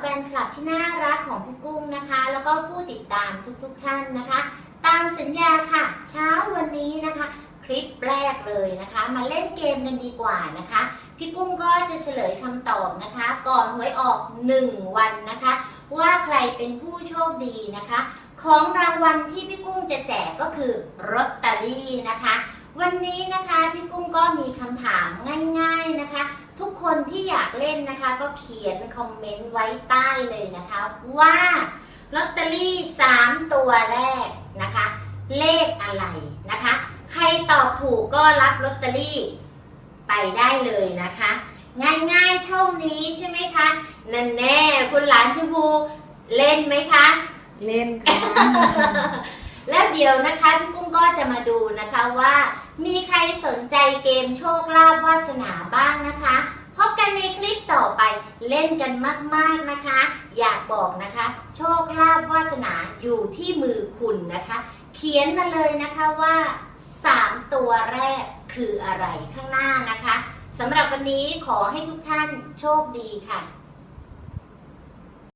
แฟนคลับที่น่ารักของพี่กุ้งนะคะ แล้วก็ผู้ติดตามทุกๆท่านนะคะ ตามสัญญาค่ะ เช้าวันนี้นะคะ คลิปแรกเลยนะคะ มาเล่นเกมกันดีกว่านะคะ พี่กุ้งก็จะเฉลยคำตอบนะคะ ก่อนหวยออก 1 วันนะคะ ว่าใครเป็นผู้โชคดีนะคะ ของรางวัลที่พี่กุ้งจะแจกก็คือลอตเตอรี่นะคะ วันนี้นะคะพี่กุ้งก็มีคำถามง่ายๆนะคะ ทุก คนที่อยากเล่นนะคะ ก็เขียนคอมเมนต์ไว้ใต้เลยนะคะ ว่าลอตเตอรี่ 3 ตัวแรกนะคะ เลขอะไรนะคะ ใครตอบถูกก็รับลอตเตอรี่ไปได้เลยนะคะ ง่ายๆเท่านี้ใช่ไหมคะนั่นแน่คุณหลานชมพูเล่นไหมคะ เล่นค่ะแล้วเดี๋ยวนะคะพี่กุ้งก็จะมาดูนะคะว่า มีใครสนใจเกมโชคลาภวาสนาบ้างนะคะพบกันในคลิปต่อไป เล่นกันมาก ๆนะคะ อยากบอกนะคะ โชคลาภวาสนาอยู่ที่มือคุณนะคะ เขียนมาเลยนะคะว่า 3 ตัวแรกคืออะไรข้างหน้านะคะสำหรับวันนี้ขอให้ทุกท่านโชคดีค่ะ